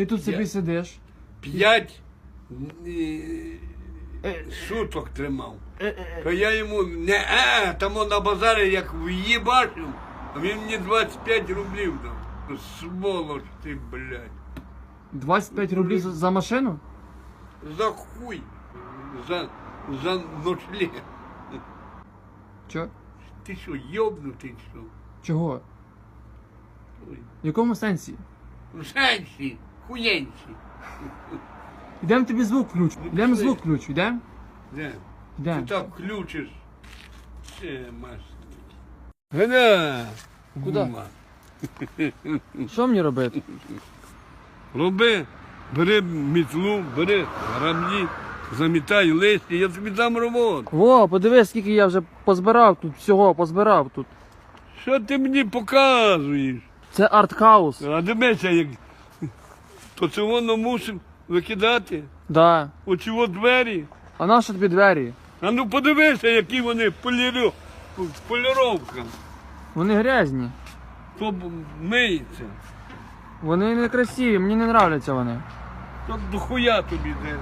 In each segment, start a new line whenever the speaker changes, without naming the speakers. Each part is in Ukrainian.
Ти тут собі
Я-
сидиш.
П'ять е,
Е,
суток тримав.
е, е,
То я йому не а, там на базарі як в'їбашив, а він мені 25 рублів дав. Ну, Сволоч ти, блядь.
25 рублів за, за машину?
За хуй. За, за ночлег.
Чо?
Ти що, йобнутий що?
Чого?
Ой.
В якому сенсі?
В сенсі, хуєнці.
Йдемо тобі звук включ.
Ну,
Йдемо
пішли.
звук включ, йдемо?
Де? Ти
Йдемо.
так включиш. Ще маш. Гля!
Куда?
Гума.
Що мені робити?
Роби, бери мітлу, бери грамні, замітай листя, я тобі дам роботу.
Во, подивись, скільки я вже позбирав тут всього, позбирав тут.
Що ти мені показуєш?
Це артхаус.
А дивися, як то це воно мусив викидати.
Да.
Оці от двері.
А на що тобі двері?
А ну подивися, які вони поліру, поліровка.
Вони грязні.
То миється.
Вони не красиві, мені не нравляться вони.
То дохуя тобі де.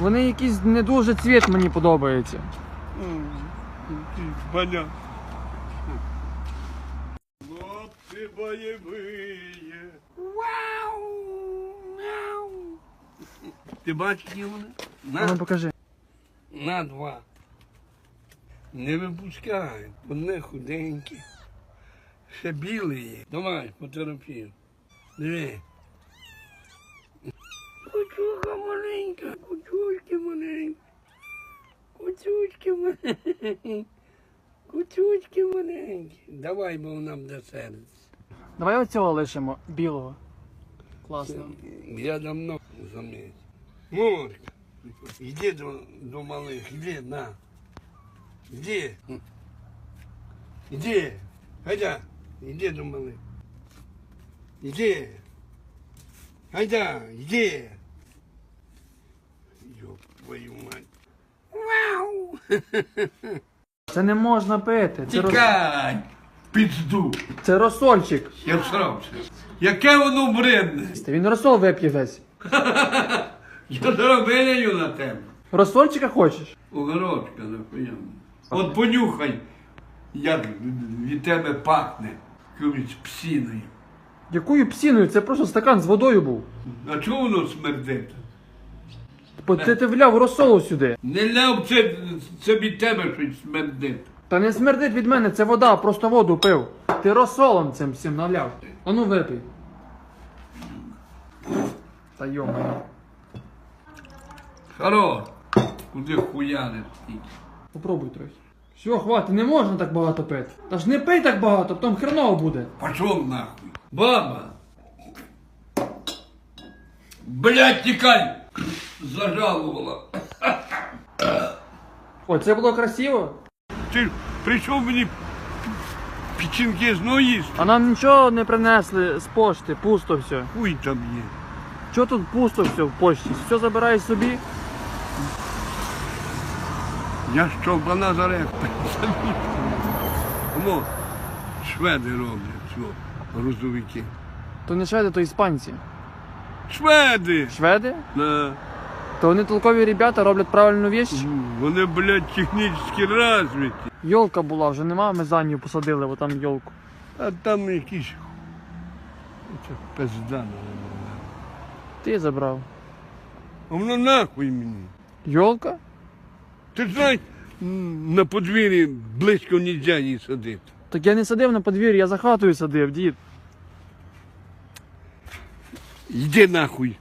Вони якийсь не дуже цвіт мені подобається.
Понятно. Хлопці бойові. Вау! Ти бачиш які вони?
Ну
На,
покажи.
на два. Не випускай, вони худенькі. Ще білі є. Давай, фотографію. Диви. Кучуха маленька, кучучки маленькі. Кучучки маленькі. Кучучки маленькі. Давай, бо нам буде серце.
Давай оцього лишимо, білого. Класно.
Я давно замість. Морка, йди до, до малих, йди, на. Йди. Йди. Гайда, йди до малих. Йди. Гайда, йди. Йоп, твою мать. Вау!
Це не можна пити. Це.
Тікай! Пізду!
це розсольчик.
Я всрався. Яке воно бредне?
Він розсол вип'є весь.
Я заробляю на тебе.
Розсольчика хочеш?
Огородка нахуя. От понюхай, як від тебе пахне якоюсь псіною.
Якою псіною? Це просто стакан з водою був.
А чого воно смердить?
Бо ти, ти вляв розсолу сюди.
Не ляв це, це від тебе щось смердить.
Та не смердить від мене, це вода, просто воду пив. Ти розсолом цим всім наляв. А ну випий. Та йома.
Хоро, куди хуяни.
Попробуй трохи. Все, хватить, не можна так багато пити. Та ж не пий так багато, потім хреново буде.
Пошов нахуй. Баба. Блять, тікай! Зажалувала.
О, це було красиво.
Ти прийшов мені печінки знову їсти.
А нам нічого не принесли з пошти, пусто все.
Хуй там є.
Чого тут пусто все в пошті? Все забираєш собі.
Я що вона зараз Тому шведи роблять цього, грузовики.
То не шведи, то іспанці.
Шведи!
Шведи?
На.
То вони толкові ребята роблять правильну віч.
Вони, блядь, технічно розвиті.
Йолка була, вже нема, ми за нею посадили, бо там йолку.
А там якісь. Це пизда.
Ти забрав.
А воно нахуй мені.
Йолка?
Ти знаєш, на подвір'ї близько не можна її садити.
Так я не садив на подвір'ї, я за хатою садив, дід.
Йди нахуй.